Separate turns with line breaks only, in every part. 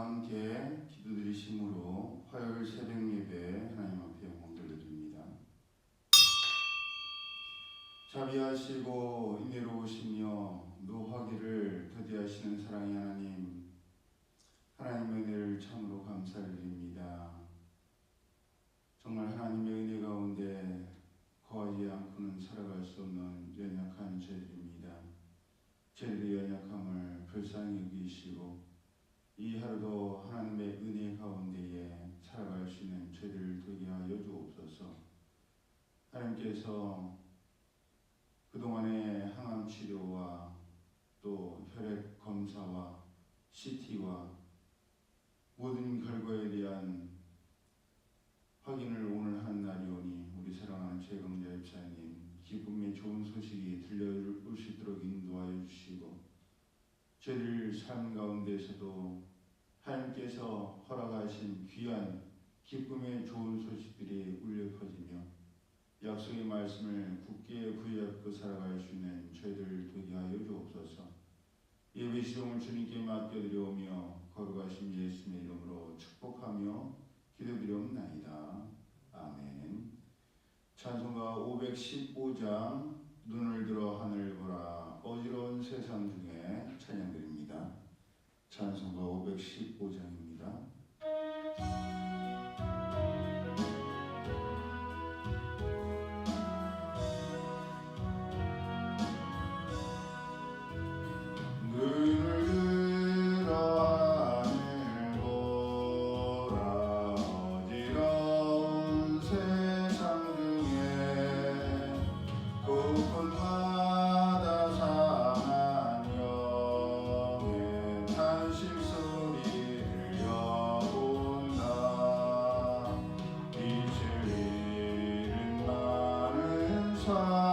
함께 기도드리심으로 화요일 새벽 예배 하나님 앞에 영광 돌려드립니다. 자비하시고 인내로우시며 노하기를 더디하시는 사랑의 하나님 하나님의 은혜를 참으로 감사드립니다. 정말 하나님의 은혜 가운데 거하지 않고는 살아갈 수 없는 연약한 죄들입니다. 죄들의 연약함을 불쌍히 여기시고 이 하루도 하나님의 은혜 가운데에 살아갈 수 있는 죄들을 되게 하여 주옵소서. 하나님께서 그동안의 항암 치료와 또 혈액 검사와 CT와 모든 결과에 대한 확인을 오늘 한 날이오니 우리 사랑하는 최강자 입사님 기쁨의 좋은 소식이 들려올 수 있도록 인도하여 주시고 죄를 삶 가운데서도 하나님께서 허락하신 귀한 기쁨의 좋은 소식들이 울려 퍼지며 약속의 말씀을 굳게 부여잡고 살아갈 수 있는 저희들 되게 하여 주옵소서. 예배 시험을 주님께 맡겨드려오며 거룩하신 예수님의 이름으로 축복하며 기도드리옵나이다. 아멘. 찬송가 515장 눈을 들어 하늘 보라 어지러운 세상 중에 찬양드립니다. 찬송가 515장입니다. 많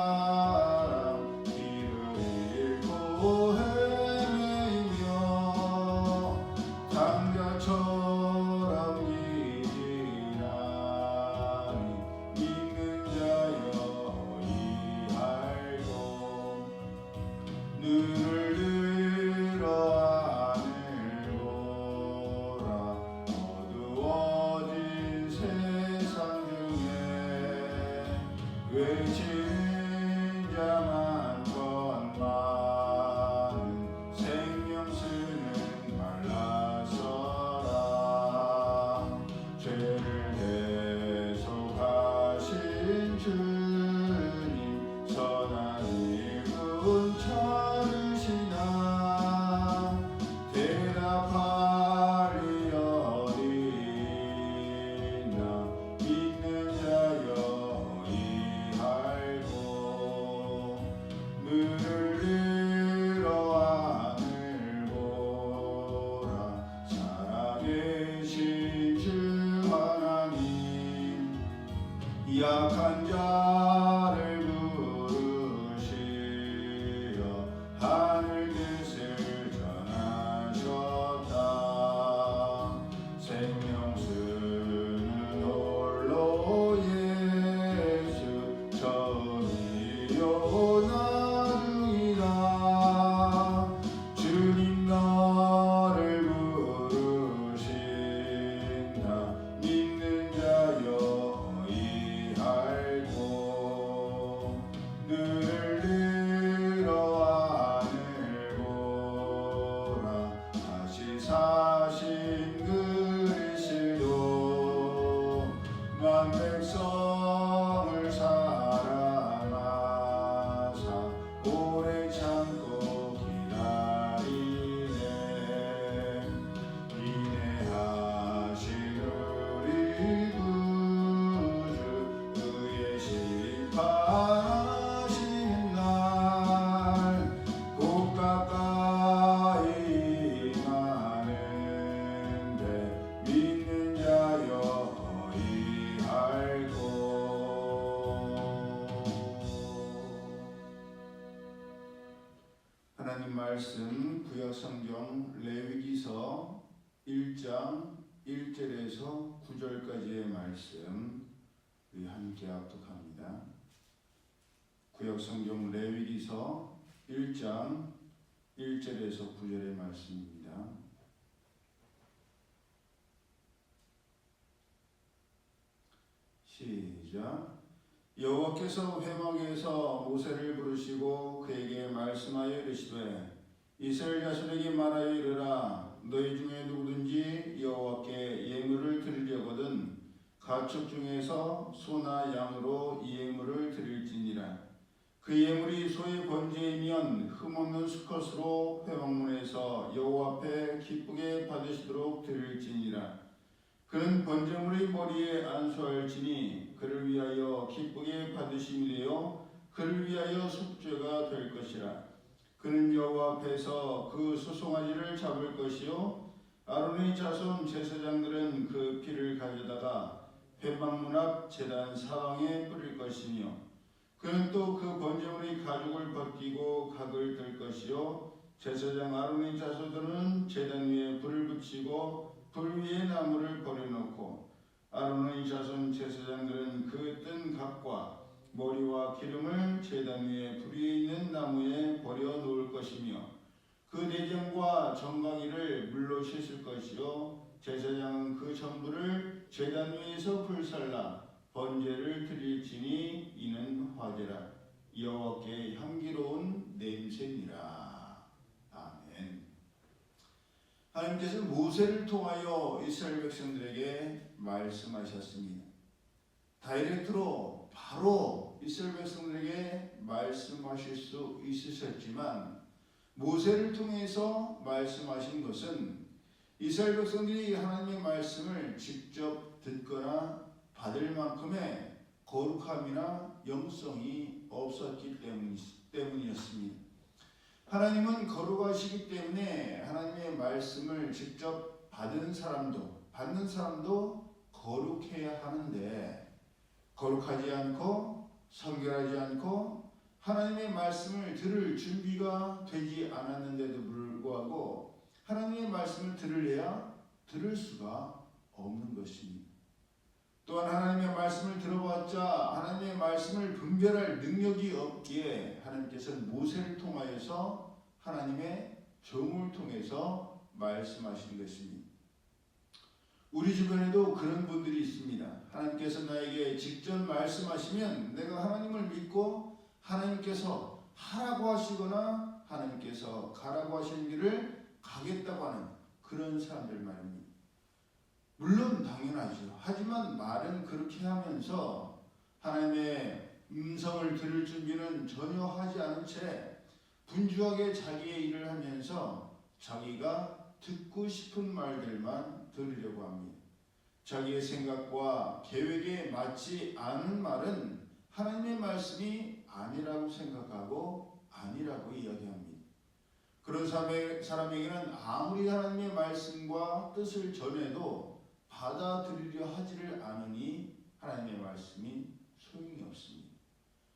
말씀 구약성경 레위기서 1장 1절에서 9절까지의 말씀 우리 함께 합독합니다. 구약성경 레위기서 1장 1절에서 9절의 말씀입니다. 시작 여호와께서 회막에서 모세를 부르시고 그에게 말씀하여 이르시되 이스라엘 자손에게 말하여 이르라 너희 중에 누구든지 여호와께 예물을 드리려거든 가축 중에서 소나 양으로 이 예물을 드릴지니라. 그 예물이 소의 번제이면 흠없는 수컷으로 회막문에서 여호와 앞에 기쁘게 받으시도록 드릴지니라. 그는 번제물의 머리에 안수할지니 그를 위하여 기쁘게 받으심이 되어 그를 위하여 속죄가 될 것이라 그는 여호와 앞에서 그 소송아지를 잡을 것이요. 아론의 자손 제사장들은 그 피를 가져다가 회막문 앞 제단 사방에 뿌릴 것이며 그는 또 그 번제물의 가죽을 벗기고 각을 들 것이요. 제사장 아론의 자손들은 제단 위에 불을 붙이고 불 위에 나무를 버려놓고 아론의 자손 제사장들은 그 뜬 각과 머리와 기름을 제단 위에 불 위에 있는 나무에 버려 놓을 것이며 그 내장과 정강이를 물로 씻을 것이요 제사장은 그 전부를 제단 위에서 불살라 번제를 드릴지니 이는 화제라 여호와께 향기로운 냄새니라 아멘. 하나님께서 모세를 통하여 이스라엘 백성들에게 말씀하셨습니다. 다이렉트로 바로 이스라엘 백성들에게 말씀하실 수 있으셨지만 모세를 통해서 말씀하신 것은 이스라엘 백성들이 하나님의 말씀을 직접 듣거나 받을 만큼의 거룩함이나 영성이 없었기 때문이었습니다. 하나님은 거룩하시기 때문에 하나님의 말씀을 직접 받은 사람도 받는 사람도 거룩해야 하는데 거룩하지 않고 성결하지 않고 하나님의 말씀을 들을 준비가 되지 않았는데도 불구하고 하나님의 말씀을 들으려야 들을 수가 없는 것입니다. 또한 하나님의 말씀을 들어봤자 하나님의 말씀을 분별할 능력이 없기에 하나님께서는 모세를 통하여서 하나님의 종을 통해서 말씀하신 것입니다. 우리 주변에도 그런 분들이 있습니다. 하나님께서 나에게 직접 말씀하시면 내가 하나님을 믿고 하나님께서 하라고 하시거나 하나님께서 가라고 하시는 길을 가겠다고 하는 그런 사람들 말입니다. 물론 당연하죠. 하지만 말은 그렇게 하면서 하나님의 음성을 들을 준비는 전혀 하지 않은 채 분주하게 자기의 일을 하면서 자기가 듣고 싶은 말들만 들으려고 합니다. 자기의 생각과 계획에 맞지 않은 말은 하나님의 말씀이 아니라고 생각하고 아니라고 이야기합니다. 그런 사람에게는 아무리 하나님의 말씀과 뜻을 전해도 받아들이려 하지를 않으니 하나님의 말씀이 소용이 없습니다.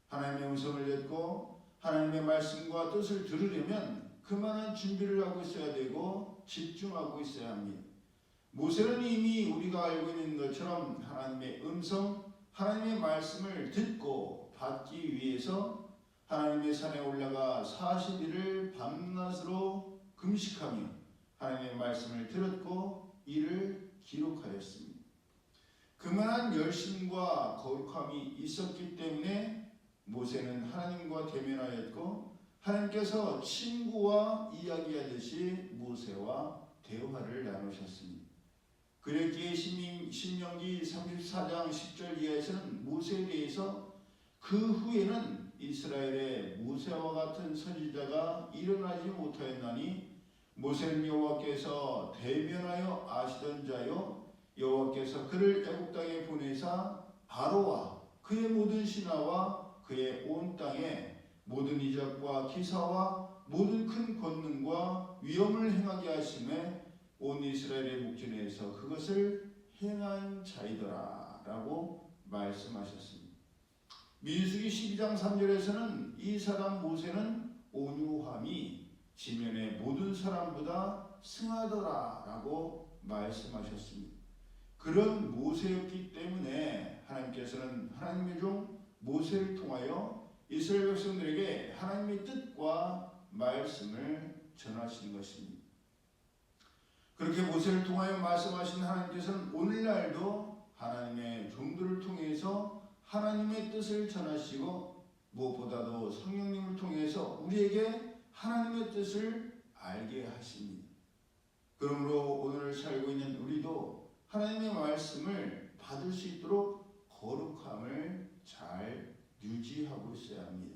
하나님의 음성을 듣고 하나님의 말씀과 뜻을 들으려면 그만한 준비를 하고 있어야 되고 집중하고 있어야 합니다. 모세는 이미 우리가 알고 있는 것처럼 하나님의 음성, 하나님의 말씀을 듣고 받기 위해서 하나님의 산에 올라가 40일을 밤낮으로 금식하며 하나님의 말씀을 들었고 이를 기록하였습니다. 그만한 열심과 거룩함이 있었기 때문에 모세는 하나님과 대면하였고 하나님께서 친구와 이야기하듯이 모세와 대화를 나누셨습니다. 그랬기에 신명기 34장 10절 이하에서는 모세에 대해서 그 후에는 이스라엘의 모세와 같은 선지자가 일어나지 못하였나니 모세는 여호와께서 대변하여 아시던 자요 여호와께서 그를 애굽 땅에 보내사 바로와 그의 모든 신하와 그의 온 땅에 모든 이적과 기사와 모든 큰 권능과 위엄을 행하게 하심에 온 이스라엘의 목전에서 그것을 행한 자이더라 라고 말씀하셨습니다. 민수기 12장 3절에서는 이 사람 모세는 온유함이 지면의 모든 사람보다 승하더라 라고 말씀하셨습니다. 그런 모세였기 때문에 하나님께서는 하나님의 종 모세를 통하여 이스라엘 백성들에게 하나님의 뜻과 말씀을 전하신 것입니다. 그렇게 모세를 통하여 말씀하신 하나님께서는 오늘날도 하나님의 종들을 통해서 하나님의 뜻을 전하시고 무엇보다도 성령님을 통해서 우리에게 하나님의 뜻을 알게 하십니다. 그러므로 오늘 살고 있는 우리도 하나님의 말씀을 받을 수 있도록 거룩함을 잘 유지하고 있어야 합니다.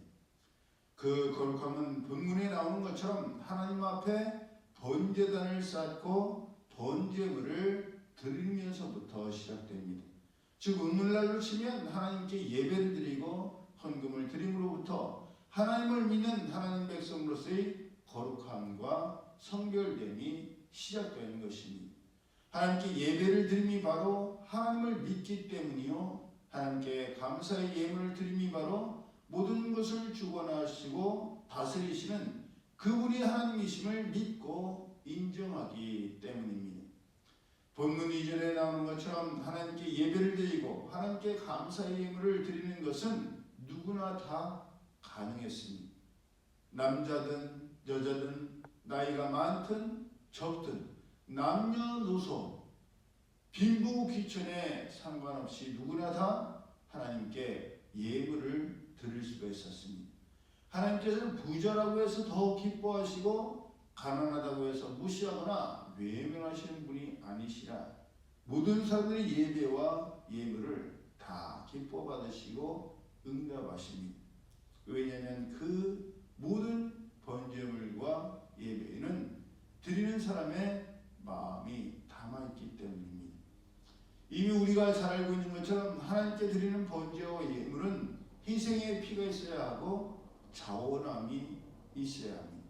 그 거룩함은 본문에 나오는 것처럼 하나님 앞에 번제단을 쌓고 번제물을 드리면서부터 시작됩니다. 즉 오늘날로 치면 하나님께 예배를 드리고 헌금을 드림으로부터 하나님을 믿는 하나님 백성으로서의 거룩함과 성별됨이 시작되는 것입니다. 하나님께 예배를 드림이 바로 하나님을 믿기 때문이요. 하나님께 감사의 예물을 드림이 바로 모든 것을 주관하시고 다스리시는 그분이 하나님이심을 믿고 인정하기 때문입니다. 본문 이전에 나오는 것처럼 하나님께 예배를 드리고 하나님께 감사의 예물을 드리는 것은 누구나 다 가능했습니다. 남자든 여자든 나이가 많든 적든 남녀노소 빈부 귀천에 상관없이 누구나 다 하나님께 예물을 드릴 수가 있었습니다. 하나님께서는 부자라고 해서 더 기뻐하시고 가난하다고 해서 무시하거나 외면하시는 분이 아니시라 모든 사람들의 예배와 예물을 다 기뻐 받으시고 응답하십니다. 왜냐하면 그 모든 번제물과 예배는 드리는 사람의 마음이 담아있기 때문입니다. 이미 우리가 잘 알고 있는 것처럼 하나님께 드리는 번제와 예물은 희생의 피가 있어야 하고 자원함이 있어야 합니다.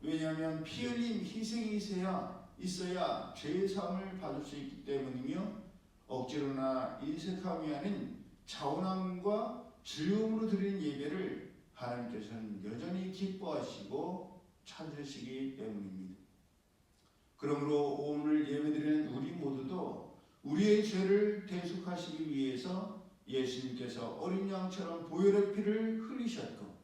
왜냐하면 피 흘림 희생이 있어야 있어야 죄의 사함을 받을 수 있기 때문이며 억지로나 인색함이 아닌 자원함과 즐거움으로 드리는 예배를 하나님께서는 여전히 기뻐하시고 찾으시기 때문입니다. 그러므로 오늘 예배드리는 우리 모두도 우리의 죄를 대속하시기 위해서 예수님께서 어린 양처럼 보혈의 피를 흘리셨고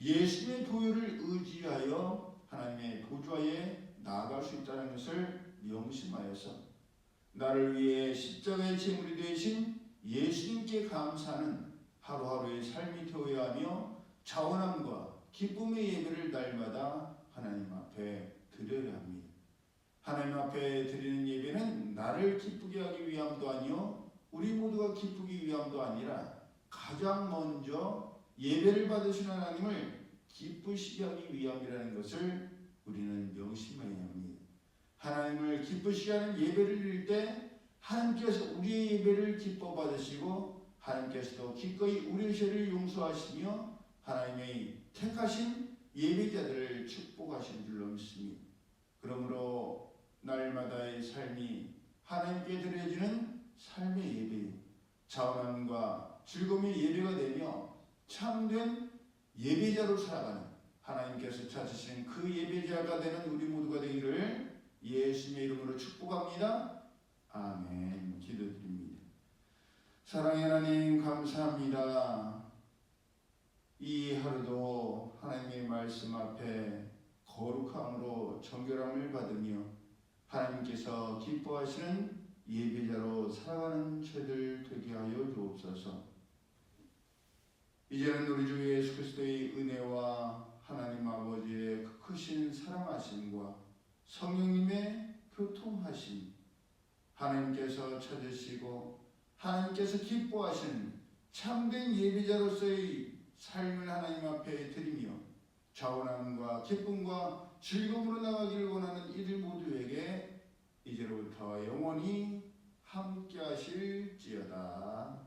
예수님의 보혈을 의지하여 하나님의 보좌에 나아갈 수 있다는 것을 명심하여서 나를 위해 십자가의 제물이 되신 예수님께 감사하는 하루하루의 삶이 되어야 하며 자원함과 기쁨의 예배를 날마다 하나님 앞에 드려야 합니다. 하나님 앞에 드리는 예배는 나를 기쁘게 하기 위함도 아니요 우리 모두가 기쁘기 위함도 아니라 가장 먼저 예배를 받으신 하나님을 기쁘시게 하기 위함이라는 것을 우리는 명심해야 합니다. 하나님을 기쁘시게 하는 예배를 드릴 때 하나님께서 우리의 예배를 기뻐 받으시고 하나님께서도 기꺼이 우리의 죄를 용서하시며 하나님의 택하신 예배자들을 축복하신 줄로 믿습니다. 그러므로 날마다의 삶이 하나님께 드려지는 삶의 예배, 자원함과 즐거움의 예배가 되며 참된 예배자로 살아가는 하나님께서 찾으신 그 예배자가 되는 우리 모두가 되기를 예수님의 이름으로 축복합니다. 아멘. 기도드립니다. 사랑의 하나님 감사합니다. 이 하루도 하나님의 말씀 앞에 거룩함으로 정결함을 받으며 하나님께서 기뻐하시는 예배자로 살아가는 죄들 되게 하여 주옵소서. 이제는 우리 주 예수 그리스도의 은혜와 하나님 아버지의 그 크신 사랑하심과 성령님의 교통하심 하나님께서 찾으시고 하나님께서 기뻐하시는 참된 예배자로서의 삶을 하나님 앞에 드리며 자원함과 기쁨과 즐거움으로 나가기를 원하는 이들 모두에게 이제로부터 영원히 함께 하실지어다.